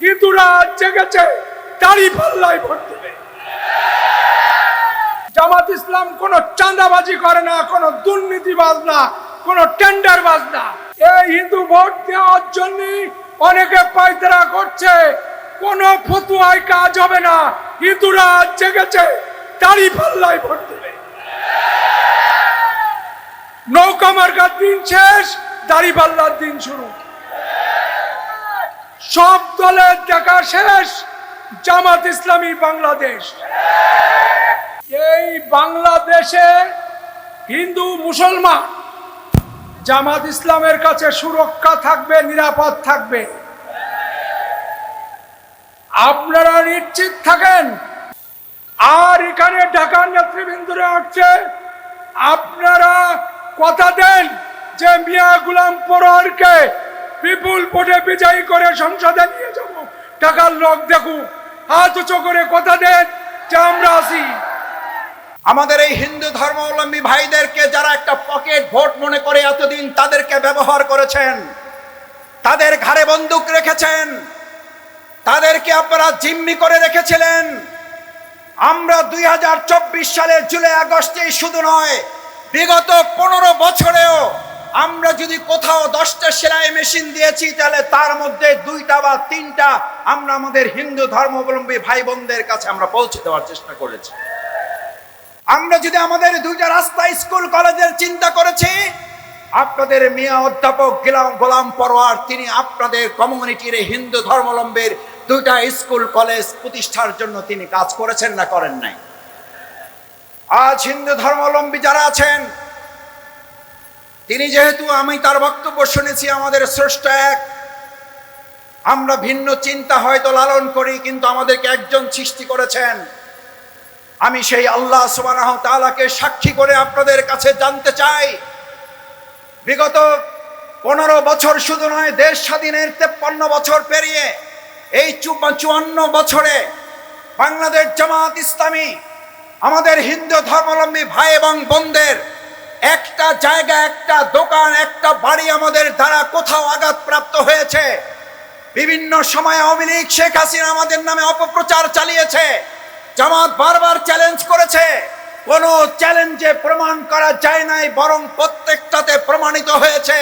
হিন্দুরা জেগেছে, দাড়ি পাল্লায় ভোট দেবে। জামাত ইসলাম কোন চাঁদাবাজি করে না, কোন দুর্নীতিবাজ না, কোন টেন্ডারবাজ না। এই হিন্দু ভোট দেওয়ার জন্য অনেকে পায়তারা করছে, কোন ফতুয়ায় কাজ হবে না হিন্দুরা জেগেছে, দাড়ি পাল্লায় ভোট দেবে। নৌকা মার্কার দিন শেষ, দাড়ি পাল্লার দিন শুরু। সব দলের দেখা শেষ, জামাত ইসলামী বাংলাদেশ। এই বাংলাদেশে হিন্দু, মুসলমান, জামাত ইসলামের কাছে সুরক্ষা থাকবে, নিরাপদ থাকবে। আপনারা নিশ্চিত থাকেন, আর এখানে ঢাকার নেতৃবৃন্দরা আসছে, আপনারা কথা দেন যে মিয়া গুলাম পরোয়ারকে বিপুল ভোটে বিজয়ী করে সংসদে নিয়ে যাব। টাকার লোক দেখুক, হাত উঁচু করে কথা দেন যে আমরা আছি। আমাদের এই হিন্দু ধর্মাবলম্বী ভাইদেরকে যারা একটা পকেট ভোট মনে করে এতদিন তাদেরকে ব্যবহার করেছেন, তাদের ঘাড়ে বন্দুক রেখেছেন, তাদেরকে আপনারা জিম্মি করে রেখেছিলেন। আমরা দুই হাজার চব্বিশ সালের জুলাই আগস্টেই শুধু নয়, বিগত পনেরো বছরেও আমরা যদি কোথাও দশটা সেলাই মেশিন দিয়েছি, তাহলে তার মধ্যে দুইটা বা তিনটা আমরা আমাদের হিন্দু ধর্মাবলম্বী ভাই বোনদের কাছে আমরা পৌঁছে দেওয়ার চেষ্টা করেছি। আমরা যদি আমাদের দুইটা রাস্তা স্কুল, কলেজের চিন্তা করেছি, আপনাদের মিয়া অধ্যাপক গিলাম, গোলাম পরোয়ার, তিনি আপনাদের কমিউনিটির হিন্দু ধর্মাবলম্বীর দুইটা স্কুল, কলেজ প্রতিষ্ঠার জন্য তিনি কাজ করেছেন না করেন নাই। আজ হিন্দু ধর্মাবলম্বী যারা আছেন তিনি যেহেতু আমি তার বক্তব্য শুনেছি, আমাদের স্রষ্টা এক। আমরা ভিন্ন চিন্তা হয়তো লালন করি, কিন্তু আমাদেরকে একজন সৃষ্টি করেছেন। আমি সেই আল্লাহ সুবহানাহু তাআলাকে সাক্ষী করে আপনাদের কাছে জানতে চাই। বিগত পনেরো বছর শুধু নয়, দেশ স্বাধীনের তেপ্পান্ন বছর পেরিয়ে এই চুয়ান্ন বছরে বাংলাদেশ জামাত ইসলামী, আমাদের হিন্দু ধর্মাবলম্বী ভাই এবং বোনদের একটা জায়গা, একটা দোকান, একটা বাড়ি আমাদের দ্বারা কোথাও আঘাতপ্রাপ্ত হয়েছে। বিভিন্ন সময় আওয়ামী লীগ শেখ হাসিনা আমাদের নামে অপপ্রচার চালিয়েছে। জামাত বারবার চ্যালেঞ্জ করেছে। কোন চ্যালেঞ্জে প্রমাণ করা যায় নাই, বরং প্রত্যেকটাতে প্রমাণিত হয়েছে।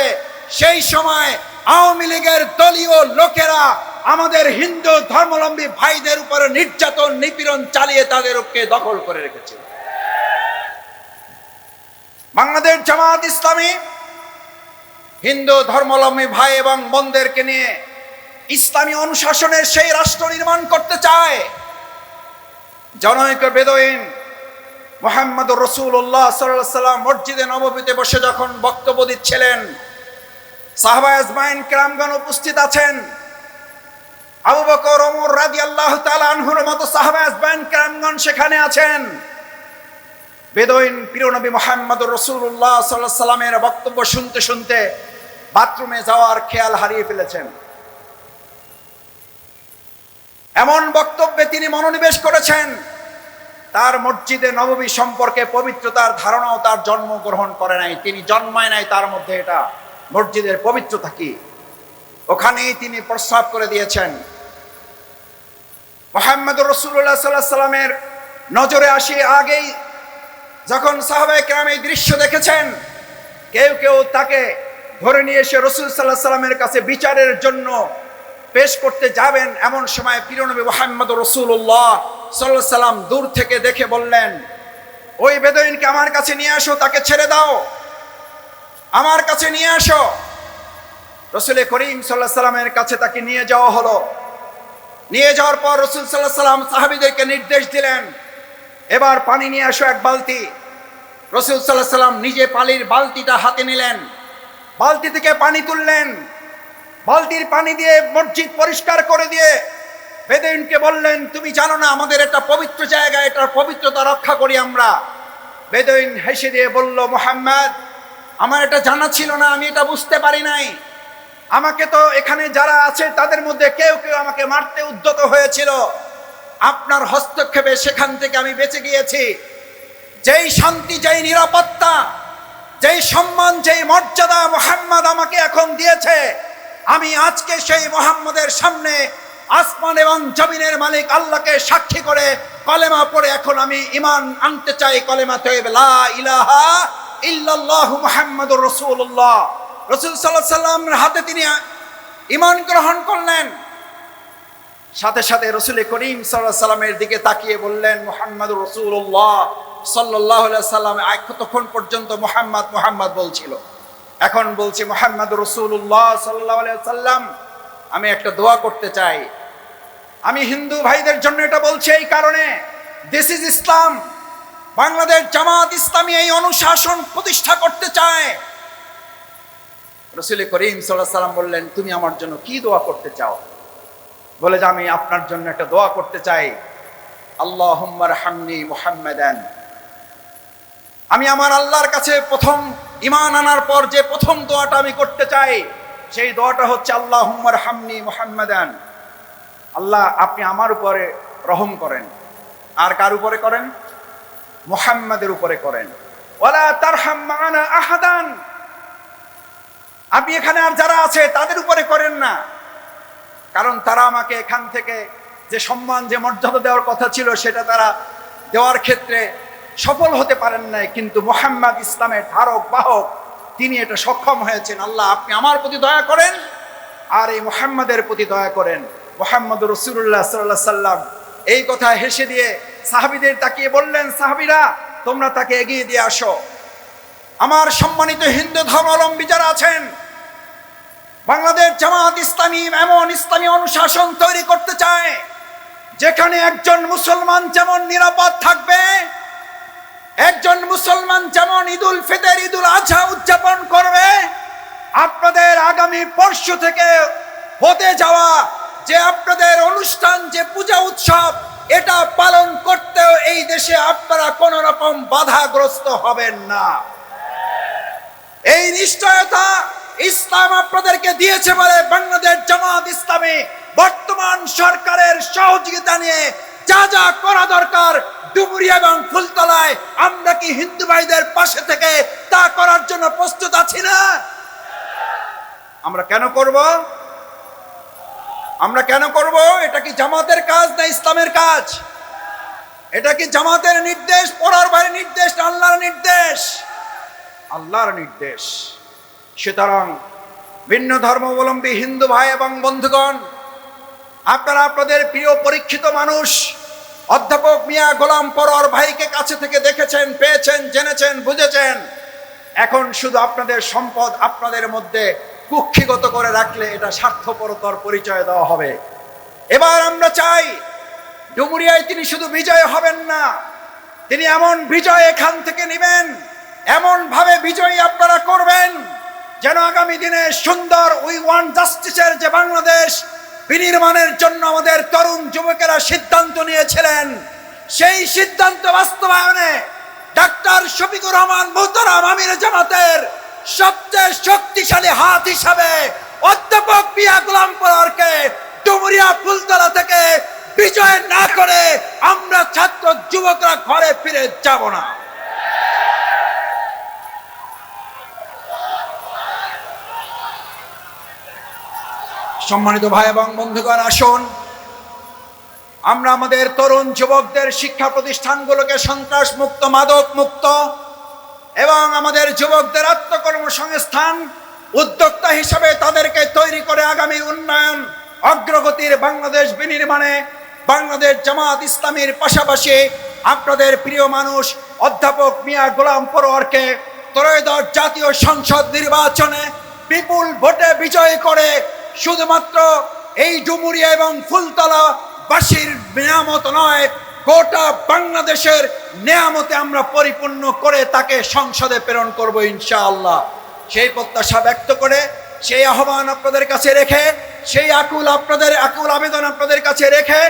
সেই সময় আওয়ামী লীগের দলীয় লোকেরা আমাদের হিন্দু ধর্মাবলম্বী ভাইদের উপরে নির্যাতন, নিপীড়ন চালিয়ে তাদের উপকে দখল করে রেখেছে বাংলাদেশ জামাত ইসলামী, হিন্দু ধর্মাবলম্বী ভাই এবং বোনদেরকে নিয়ে ইসলামী অনুশাসনের সেই রাষ্ট্র নির্মাণ করতে চায়। জনৈক বেদইন মোহাম্মদ রসুল্লাহ সাল্লাম মসজিদে নবমীতে বসে যখন বক্তব্য দিচ্ছিলেন, সাহবা আজমাইন কেরামগণ উপস্থিত আছেন। আবু বকর রাদি আল্লাহ আনহুর মতো সাহবা আজমাইন কেরামগণ সেখানে আছেন। বেদইন প্রিয়নবী মোহাম্মদ রসুল্লাহ সাল্লাহ সাল্লামের বক্তব্য শুনতে শুনতে বাথরুমে যাওয়ার খেয়াল হারিয়ে ফেলেছেন। এমন বক্তব্যে তিনি মনোনিবেশ করেছেন, তার মসজিদে নববী সম্পর্কে পবিত্রতার ধারণাও তার জন্ম গ্রহণ করে নাই, তিনি জন্মায় নাই তার মধ্যে এটা। মসজিদের পবিত্রতা কি? ওখানেই তিনি প্রস্তাব করে দিয়েছেন। মোহাম্মদ রসুল্লাহ সাল্লাহ সাল্লামের নজরে আসি আগেই যখন সাহাবাই কেরাম এই দৃশ্য দেখেছেন, কেউ কেউ তাকে ধরে নিয়ে এসে রসুল সাল্লাহ সাল্লামের কাছে বিচারের জন্য পেশ করতে যাবেন, এমন সময় পিরনবী মোহাম্মদ রসুল্লাহ সাল্লাহ সাল্লাম দূর থেকে দেখে বললেন, ওই বেদইনকে আমার কাছে নিয়ে আসো, তাকে ছেড়ে দাও। আমার কাছে নিয়ে আসো। রসুল করিম সাল্লাহ সাল্লামের কাছে তাকে নিয়ে যাওয়া হলো। নিয়ে যাওয়ার পর রসুল সাল্লাহ সাল্লাম সাহাবিদেরকে নির্দেশ দিলেন এবার পানি নিয়ে আসো এক বালতি। রসুল সাল্লাহ সাল্লাম নিজে পালির বালতিটা হাতে নিলেন। বালতি থেকে পানি তুললেন। বালতির পানি দিয়ে মসজিদ পরিষ্কার করে দিয়ে বেদইনকে বললেন, তুমি জানো না, আমাদের একটা পবিত্র জায়গা, এটার পবিত্রতা রক্ষা করি আমরা। বেদইন হেসে দিয়ে বলল, মোহাম্মদ, আমার এটা জানা ছিল না, আমি এটা বুঝতে পারি নাই। আমাকে তো এখানে যারা আছে, তাদের মধ্যে কেউ কেউ আমাকে মারতে উদ্যত হয়েছিল। আপনার হস্তক্ষেপে সেখান থেকে আমি বেঁচে গিয়েছি। যেই শান্তি, যেই নিরাপত্তা, যেই সম্মান, যেই মর্যাদা মোহাম্মদ আমাকে এখন দিয়েছে, আমি আজকে সেই মোহাম্মদের সামনে আসমান এবং জমিনের মালিক আল্লাহকে সাক্ষী করে কলেমা পড়ে এখন আমি ইমান আনতে চাই। কলেমা তৈব লা ইলাহা ইল্লাল্লাহ মুহাম্মাদুর রাসূলুল্লাহ। রাসূল সাল্লাল্লাহু সাল্লামের হাতে তিনি ইমান গ্রহণ করলেন। সাথে সাথে রসুল করিম সাল্লাহ সাল্লামের দিকে তাকিয়ে বললেন মোহাম্মদ রসুল্লাহ সাল্লাহ সাল্লাম তখন পর্যন্ত মোহাম্মদ মোহাম্মদ বলছিল? এখন বলছি মোহাম্মদ রসুল্লাহ সাল্লাহ সাল্লাম, আমি একটা দোয়া করতে চাই। আমি হিন্দু ভাইদের জন্য এটা বলছি এই কারণে দিস ইজ ইসলাম বাংলাদেশ জামাত ইসলামী এই অনুশাসন প্রতিষ্ঠা করতে চায়। রসুল করিম সাল্লাহ সাল্লাম বললেন, তুমি আমার জন্য কি দোয়া করতে চাও? বলে যে, আমি আপনার জন্য একটা দোয়া করতে চাই। আল্লাহ হামনি মুহাম্মাদান। আমি আমার আল্লাহর কাছে প্রথম ইমান আনার পর যে প্রথম দোয়াটা আমি করতে চাই, সেই দোয়াটা হচ্ছে আল্লাহ হুম্মার হামনি মুহাম্মাদান। আল্লাহ, আপনি আমার উপরে রহম করেন। আর কার উপরে করেন? মুহাম্মাদের উপরে করেন। ওলা মানা আহাদান। আপনি এখানে আর যারা আছে, তাদের উপরে করেন না। কারণ তারা আমাকে এখান থেকে যে সম্মান, যে মর্যাদা দেওয়ার কথা ছিল সেটা তারা দেওয়ার ক্ষেত্রে সফল হতে পারেন নাই। কিন্তু মোহাম্মদ ইসলামের ধারক, বাহক, তিনি এটা সক্ষম হয়েছেন। আল্লাহ, আপনি আমার প্রতি দয়া করেন আর এই মোহাম্মদের প্রতি দয়া করেন। মোহাম্মদ রসুল্লাহ সাল্লাহ সাল্লাম এই কথা হেসে দিয়ে সাহাবিদের তাকিয়ে বললেন, সাহাবিরা, তোমরা তাকে এগিয়ে দিয়ে আসো। আমার সম্মানিত হিন্দু ধর্মাবলম্বী যারা আছেন বাংলাদেশ জামাত ইসলামী এমন ইসলামী অনুশাসন তৈরি করতে চায়, যেখানে একজন মুসলমান যেমন নিরাপদ থাকবে, একজন মুসলমান যেমন ঈদুল ফিতর, ঈদুল আজহা উদযাপন করবে, আপনাদের আগামী পরশু থেকে হতে যাওয়া যে আপনাদের অনুষ্ঠান, যে পূজা উৎসব, এটা পালন করতেও এই দেশে আপনারা কোন রকম বাধাগ্রস্ত হবেন না। এই নিশ্চয়তা ইসলাম আপনাদেরকে দিয়েছে বলে বাংলাদেশ জামাত ইসলামী বর্তমান সরকারের সহযোগিতা নিয়ে যা যা করা দরকার ডুমুরিয়া এবং ফুলতলায় আমরা কি হিন্দু ভাইদের পাশে থেকে তা করার জন্য প্রস্তুত আছি না? আমরা কেন করব? আমরা কেন করব? এটা কি জামাতের কাজ না ইসলামের কাজ? এটা কি জামাতের নির্দেশ, পড়ার বাইরে নির্দেশ আল্লাহর নির্দেশ? আল্লাহর নির্দেশ। সুতরাং ভিন্ন ধর্মাবলম্বী হিন্দু ভাই এবং বন্ধুগণ, আপনারা আপনাদের প্রিয় পরীক্ষিত মানুষ, অধ্যাপক মিয়া গোলাম পরর ভাইকে কাছে থেকে দেখেছেন, পেয়েছেন, জেনেছেন, বুঝেছেন। এখন শুধু আপনাদের সম্পদ আপনাদের মধ্যে কুক্ষিগত করে রাখলে এটা স্বার্থপরতার পরিচয় দেওয়া হবে। এবার আমরা চাই, ডুমুরিয়ায় তিনি শুধু বিজয় হবেন না, তিনি এমন বিজয় এখান থেকে নেবেন এমন ভাবে বিজয়ী আপনারা করবেন। যেন আগামী দিনে সুন্দর উই ওয়ান জাস্টিসের যে বাংলাদেশ বিনির্মাণের জন্য আমাদের তরুণ যুবকেরা সিদ্ধান্ত নিয়েছিলেন, সেই সিদ্ধান্ত বাস্তবায়নে ডাক্তার শফিকুর রহমান মোহতারাম আমির জামাতের সবচেয়ে শক্তিশালী হাত হিসাবে অধ্যাপক পিয়া গোলাম পরারকে ডুমুরিয়া ফুলতলা থেকে বিজয় না করে আমরা ছাত্র যুবকরা ঘরে ফিরে যাব না। সম্মানিত ভাই এবং বন্ধুগণ, আসুন। আমরা আমাদের তরুণ যুবকদের শিক্ষা প্রতিষ্ঠানগুলোকে সন্ত্রাস মুক্ত মাদক মুক্ত এবং আমাদের যুবকদের আত্মকর্মসংস্থান উদ্যোক্তা হিসাবে তাদেরকে তৈরি করে আগামী উন্নয়ন অগ্রগতির বাংলাদেশ বিনির্মাণে বাংলাদেশ জামাত ইসলামীর পাশাপাশি আপনাদের প্রিয় মানুষ অধ্যাপক মিয়া গোলাম পরোয়ারকে ত্রয়োদশ জাতীয় সংসদ নির্বাচনে বিপুল ভোটে বিজয় করে শুধুমাত্র এই ডুমুরিয়া এবং ফুলতলা বাসীর নিয়ামত নয়, গোটা বাংলাদেশের নিয়ামতে আমরা পরিপূর্ণ করে তাকে সংসদে প্রেরণ করব ইনশাআল্লাহ। সেই প্রত্যাশা ব্যক্ত করে, সেই আহ্বান আপনাদের কাছে রেখে, সেই আকুল আপনাদের, আকুল আবেদন আপনাদের কাছে রেখে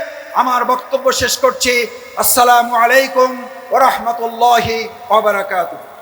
আমার বক্তব্য শেষ করছি। আসসালামু আলাইকুম ওরহমতুল্লাহি ওবরাকাতুহ